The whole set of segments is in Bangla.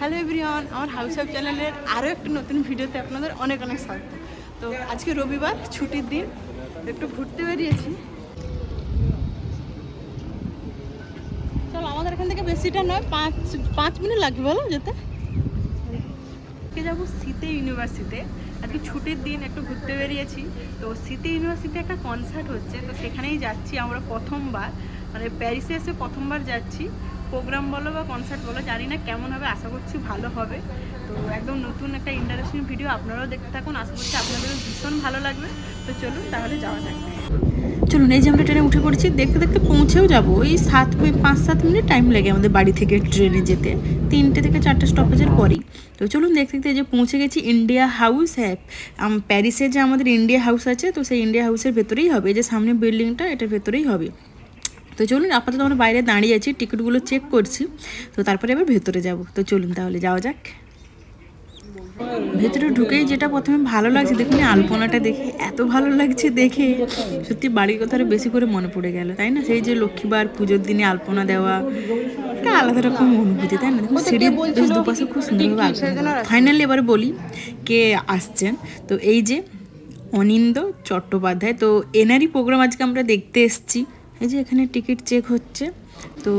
হ্যালো এভরিওয়ান, আমার হাউস অফ চ্যানেলের আরও একটা নতুন ভিডিওতে আপনাদের অনেক অনেক স্বাগত। তো আজকে রবিবার, ছুটির দিন, একটু ঘুরতে বেরিয়েছি। চলো, আমাদের এখান থেকে বেশিটা নয়, পাঁচ পাঁচ মিনিট লাগবে, বলো যেতে। আজকে যাব সিতে ইউনিভার্সিটিতে। আজকে ছুটির দিন, একটু ঘুরতে বেরিয়েছি। তো সিতে ইউনিভার্সিটিতে একটা কনসার্ট হচ্ছে, তো সেখানেই যাচ্ছি আমরা প্রথমবার। মানে প্যারিসে এসে প্রথমবার যাচ্ছি। প্রোগ্রাম বলো বা কনসার্ট বলো, জানি না কেমন হবে, আশা করছি ভালো হবে। তো একদম নতুন একটা ইন্টারেস্টিং ভিডিও আপনারাও দেখতে থাকুন, আশা করছি আপনাদেরও ভীষণ ভালো লাগবে। তো চলুন, তাহলে যাওয়া যাক। চলুন, এই যে আমরা ট্রেনে উঠে পড়েছি, দেখতে দেখতে পৌঁছেও যাব। এই সাত পাঁচ সাত মিনিট টাইম লাগে আমাদের বাড়ি থেকে ট্রেনে যেতে। তিনটে থেকে চারটে স্টপেজের পরেই। তো চলুন, দেখতে দেখতে যে পৌঁছে গেছি ইন্ডিয়া হাউস হ্যাঁ প্যারিসে যে আমাদের ইন্ডিয়া হাউস আছে, তো সেই ইন্ডিয়া হাউসের ভেতরেই হবে। যে সামনে বিল্ডিংটা এটার ভেতরেই হবে। তো চলুন আপাতত আমরা বাইরে দাঁড়িয়ে আছি টিকিটগুলো চেক করছি। তো তারপরে আবার ভেতরে যাব। তো চলুন তাহলে যাওয়া যাক। ভেতরে ঢুকেই যেটা প্রথমে ভালো লাগছে দেখুন আলপনাটা দেখে এত ভালো লাগছে দেখে। সত্যি বাড়ির কথা বেশি করে মনে পড়ে গেল তাই না? সেই যে লক্ষ্মীবার পুজোর দিনে আলপনা দেওয়া একটা আলাদা রকম অনুভূতি তাই না? দেখুন সিঁড়ির বেশ দুপাশে খুব সুন্দরভাবে ফাইনালি এবার বলি কে আসছেন। তো এই যে অনিন্দ চট্টোপাধ্যায় তো এনারই প্রোগ্রাম আজকে আমরা দেখতে এসেছি। এই যে এখানে টিকিট চেক হচ্ছে, তো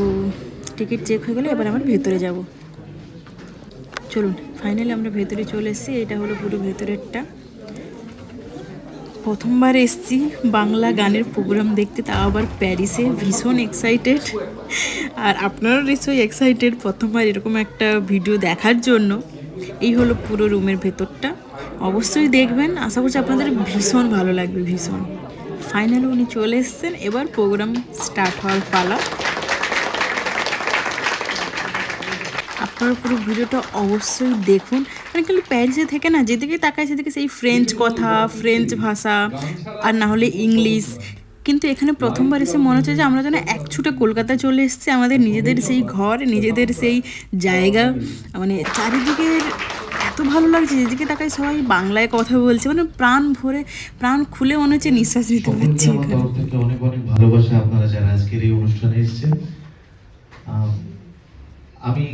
টিকিট চেক হয়ে গেলে এবার আমরা ভেতরে যাব। চলুন, ফাইনালি আমরা ভেতরে চলে এসেছি, এটা হলো পুরো ভেতরেরটা। প্রথমবার এসছি বাংলা গানের প্রোগ্রাম দেখতে, তাও আবার প্যারিসে, ভীষণ এক্সাইটেড আর আপনারাও নিশ্চয়ই এক্সাইটেড প্রথমবার এরকম একটা ভিডিও দেখার জন্য। এই হলো পুরো রুমের ভেতরটা। অবশ্যই দেখবেন, আশা করছি আপনাদের ভীষণ ভালো লাগবে, ভীষণ। ফাইনালি উনি চলে এসছেন। এবার প্রোগ্রাম স্টার্ট হওয়ার পালা। আপনারা পুরো ভিডিওটা অবশ্যই দেখুন। মানে কিন্তু প্যারিসে থেকে না, যেদিকে তাকায় সেদিকে সেই ফ্রেঞ্চ কথা ফ্রেঞ্চ ভাষা, আর না হলে ইংলিশ কিন্তু এখানে প্রথমবার এসে মনে হচ্ছে যে আমরা যেন এক ছুটে কলকাতা চলে এসেছি। আমাদের নিজেদের সেই ঘর, নিজেদের সেই জায়গা। মানে চারিদিকের এত ভালো লাগছে যেদিকে তাকায় সবাই বাংলায় কথা বলছে মানে প্রাণ ভরে প্রাণ খুলে মনে হচ্ছে নিঃশ্বাস নিতে পারছি অনেক অনেক ভালোবাসা আপনারা যারা আজকের এই অনুষ্ঠানে এসেছেন। আমি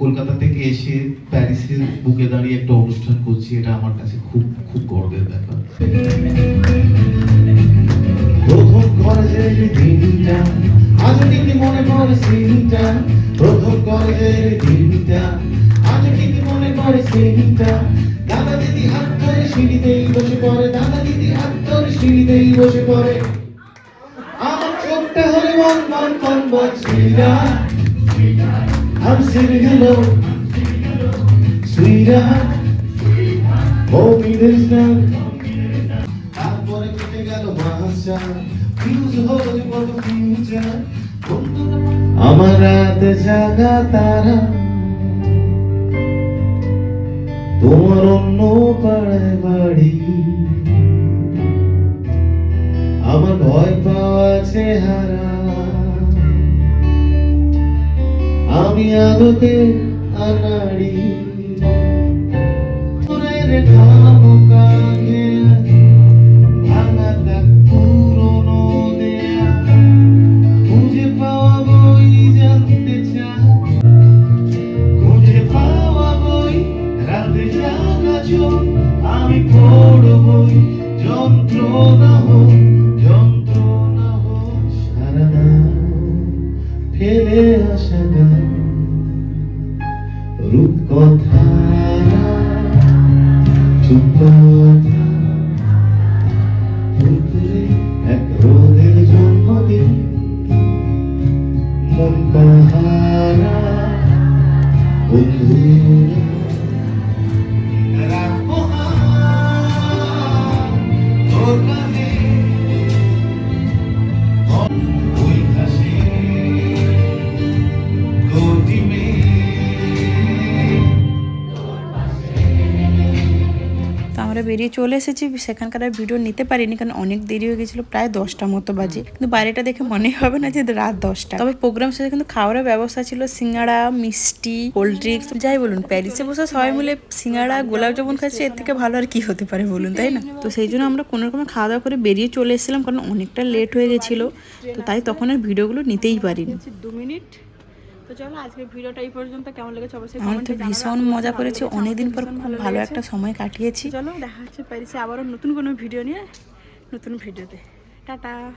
কলকাতা থেকে এসে প্যারিসের বুকে দাঁড়িয়ে একটা অনুষ্ঠান করছি এটা আমার কাছে খুব খুব গর্বের ব্যাপার। প্রথম কলেজের দিনটা ঠিকই মনে পড়ে সিনটা প্রথম কলেজের দিনটা সিঁড়িতেই বসে পড়ে, দাদা দিদি হাত ধরে সিঁড়িতেই বসে পড়ে। আমার চোখটা হলে মন মন মন তারপরে কেটে গেল মাসা আমার রাত জাগা তারা। তোমার অন্য পাড়ায় বাড়ি। আমার ভয় পাওয়া চেহারা আমি আদতে আনাড়ি। যন্ত্রণা হোক যন্ত্রণা হোক, সারা ফেলে আসা গান রূপকথা চুপ কথা এক রোদের জন্মদিন। মন পাহারা বন্ধুরা তোর কাঁধে আমরা বেরিয়ে চলে এসেছি। সেখানকার আর ভিডিও নিতে পারিনি কারণ অনেক দেরি হয়ে গেছিল, প্রায় দশটা মতো বাজে। কিন্তু বাইরেটা দেখে মনে হবে না যে রাত দশটা। তবে প্রোগ্রাম শেষে কিন্তু খাওয়ার ব্যবস্থা ছিল, সিঙ্গাড়া, মিষ্টি, কোল্ড ড্রিঙ্কস, যাই বলুন। প্যারিসে বসে সবাই মিলে সিঙ্গাড়া, গোলাপ জামুন খাচ্ছে, এর থেকে ভালো আর কি হতে পারে বলুন, তাই না? তো সেই জন্য আমরা কোনো রকম খাওয়া দাওয়া করে বেরিয়ে চলে এসেছিলাম কারণ অনেকটা লেট হয়ে গেছিল। তো তাই তখন আর ভিডিওগুলো নিতেই পারিনি। দু মিনিট। তো চলো আজকে ভিডিওটা এই পর্যন্ত। কেমন লেগেছে অবশ্যই আমরা তো। ভীষণ মজা করেছি। অনেকদিন পর খুব ভালো একটা সময় কাটিয়েছি। চলো দেখা হচ্ছে প্যারিসে আবারও নতুন কোনো ভিডিও নিয়ে নতুন ভিডিওতে। টাটা।